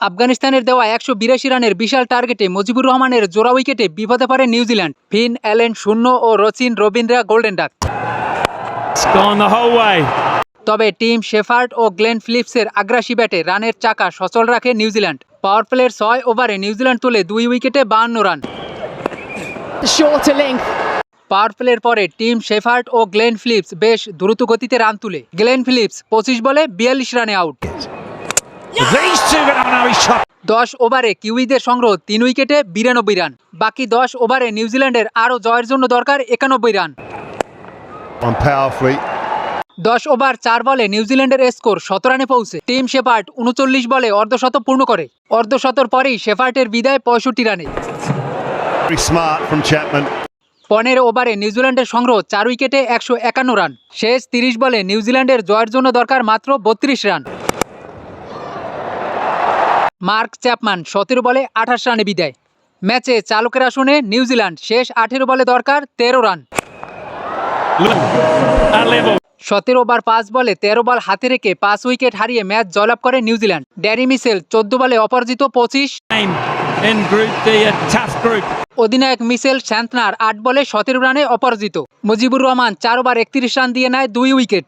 আফগানিস্তানের দেওয়া একশো বিরাশি রানের বিশাল টার্গেটে মুজিবুর রহমানের জোড়া উইকেটে বিপদে পড়ে নিউজিল্যান্ড ফিন, অ্যালেন, শূন্য ও রচিন রবীন্দ্রা গোল্ডেন ডাক. তবে টিম শেফার্ড ও গ্লেন ফিলিপসের আগ্রাসী ব্যাটে রানের চাকা সচল রাখে নিউজিল্যান্ড পাওয়ার প্লের ছয় ওভারে নিউজিল্যান্ড তুলে দুই উইকেটে বাহান্ন রান. পাওয়ার প্লের পরে টিম শেফার্ড ও গ্লেন ফিলিপস বেশ দ্রুত গতিতে রান তুলে। গ্লেন ফিলিপস পঁচিশ বলে বিয়াল্লিশ রানে আউট. দশ ওভারে কিউইদের সংগ্রহ তিন উইকেটে বিরানব্বই রান। বাকি দশ ওভারে নিউজিল্যান্ডের আরও জয়ের জন্য দরকার একানব্বই রান। দশ ওভার চার বলে নিউজিল্যান্ডের স্কোর শত রানে পৌঁছে। টিম শেফার্ট উনচল্লিশ বলে অর্ধশত পূর্ণ করে। অর্ধশতর পরেই শেফার্টের বিদায় পঁয়ষট্টি রানে। পনেরো ওভারে নিউজিল্যান্ডের সংগ্রহ চার উইকেটে একশো একান্ন রান। শেষ তিরিশ বলে নিউজিল্যান্ডের জয়ের জন্য দরকার মাত্র বত্রিশ রান। মার্ক চ্যাপম্যান, সতেরো বলে আঠাশ রানে বিদায়। ম্যাচে চালকের আসনে নিউজিল্যান্ড শেষ আঠেরো বলে দরকার তেরো রান. সতেরো ওভার পাঁচ বলে তেরো বল হাতে রেখে পাঁচ উইকেট হারিয়ে ম্যাচ জয়লাভ করে নিউজিল্যান্ড। ড্যারি মিসেল চোদ্দ বলে অপরাজিত পঁচিশ. অধিনায়ক মিসেল শ্যান্তনার আট বলে সতেরো রানে অপরাজিত। মুজিবুর রহমান চার ওভার একত্রিশ রান দিয়ে নেয় দুই উইকেট।